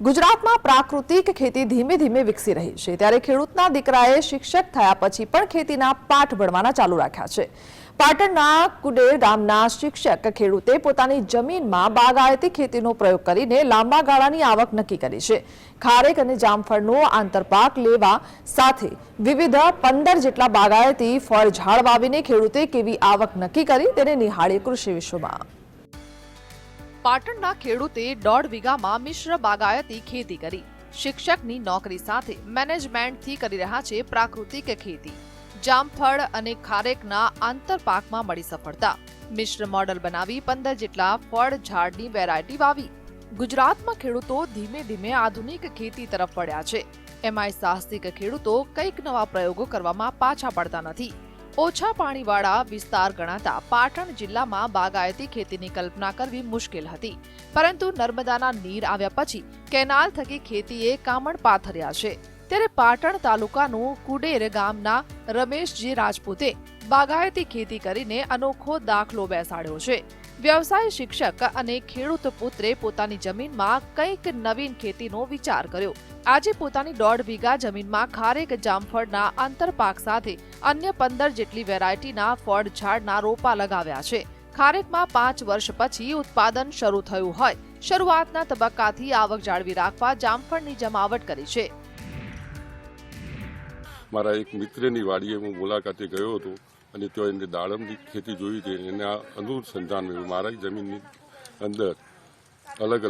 ગુજરાતમાં પ્રાકૃતિક ખેતી ધીમે ધીમે વિકસી રહી છે. ત્યારે ખેડૂતના દીકરાએ શિક્ષક થયા પછી પણ ખેતીના પાઠ ભણવાના ચાલુ રાખ્યા છે. પાટણના કુડેર ગામના શિક્ષક ખેડૂતે પોતાની જમીનમાં બાગાયતી ખેતીનો પ્રયોગ કરીને લાંબા ગાળાની આવક નક્કી કરી છે. ખારેક અને જામફળનો આંતરપાક લેવા સાથે વિવિધ પંદર જેટલા બાગાયતી ફળ ઝાડ વાવીને ખેડૂતે કેવી આવક નક્કી કરી તેને નિહાળી કૃષિ વિશ્વમાં. પાટણના ખેડૂતે દોઢ વીઘામાં મિશ્ર બાગાયતી ખેતી કરી. શિક્ષકની નોકરી સાથે મેનેજમેન્ટથી કરી રહ્યા છે પ્રાકૃતિક ખેતી. જામફળ અને ખારેકના આંતરપાકમાં મળી સફળતા. મિશ્ર મોડલ બનાવી પંદર જેટલા ફળ ઝાડની વેરાયટી વાવી. ગુજરાતમાં ખેડૂતો ધીમે ધીમે આધુનિક ખેતી તરફ વળ્યા છે. એમાંય સાહસિક ખેડૂતો કંઈક નવા પ્રયોગો કરવામાં પાછા પડતા નથી. ઓછા પાણીવાળા વિસ્તાર ગણાતા પાટણ જિલ્લામાં બાગાયતી ખેતીની કલ્પના કરવી મુશ્કેલ હતી. પરંતુ નર્મદાના નીર આવ્યા પછી કેનાલ થકી ખેતીએ કામણ પાથર્યા છે. ત્યારે પાટણ તાલુકાનું કુડેર ગામના રમેશજી રાજપૂતે બાગાયતી ખેતી કરીને અનોખો દાખલો બેસાડ્યો છે. વ્યવસાય શિક્ષક અને ખેડૂત પુત્રે પોતાની જમીનમાં કંઈક નવીન ખેતીનો વિચાર કર્યો. આજે પોતાની દોઢ વીઘા જમીનમાં ખારેક જામફળના આંતરપાક સાથે અન્ય પંદર જેટલી વેરાયટીના ફળ ઝાડના રોપા લગાવ્યા છે. ખારેકમાં પાંચ વર્ષ પછી ઉત્પાદન શરૂ થયું હોય. શરૂઆતના તબક્કાથી આવક જાળવી રાખવા જામફળની જમાવટ કરી છે. મારા એક મિત્રની વાડીએ હું મુલાકાતે ગયો હતો. અને ત્યાં એને દાડમની ખેતી જોઈ હતી એના અનુસંધાન મારા જમીનની અંદર અલગ